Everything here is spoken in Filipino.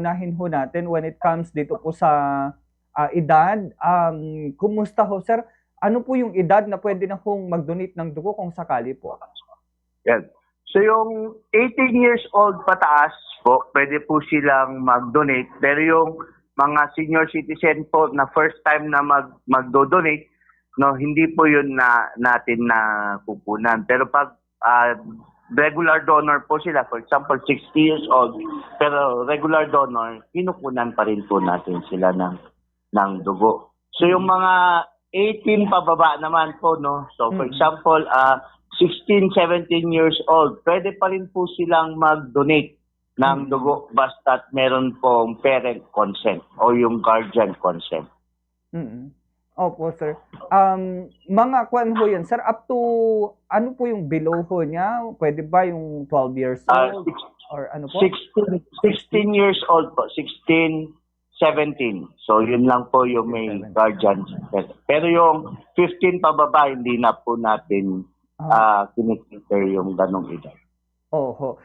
unahin ho natin when it comes dito po sa ah, edad. Um, kumusta ho, sir? Ano po yung edad na pwede na hong mag-donate ng dugo kung sakali po? Yan. So yung 18 years old pataas po, pwede po silang mag-donate. Pero yung mga senior citizen po na first time na mag magdo-donate, no, hindi po yun na natin na pupunan. Pero pag ah, regular donor po sila, for example, 60 years old, pero regular donor, kinukunan pa rin po natin sila ng ng dugo. So yung mga 18 pababa naman po, no? So for Mm. example, ah 16, 17 years old, pwede pa rin po silang mag-donate ng Mm. dugo basta't meron pong parent consent o yung guardian consent. mm Opo, sir. Um, mga kwan ho yan, sir, up to, ano po yung below ho niya? Pwede ba yung 12 years Ah, old? six- Or ano po? 16, 16 years old po, 16, 17. So yun lang po yung may 17. guardian. Pero yung 15 pababa, hindi na po natin Ah, uh, kinikonsider yung ganong edad. oho.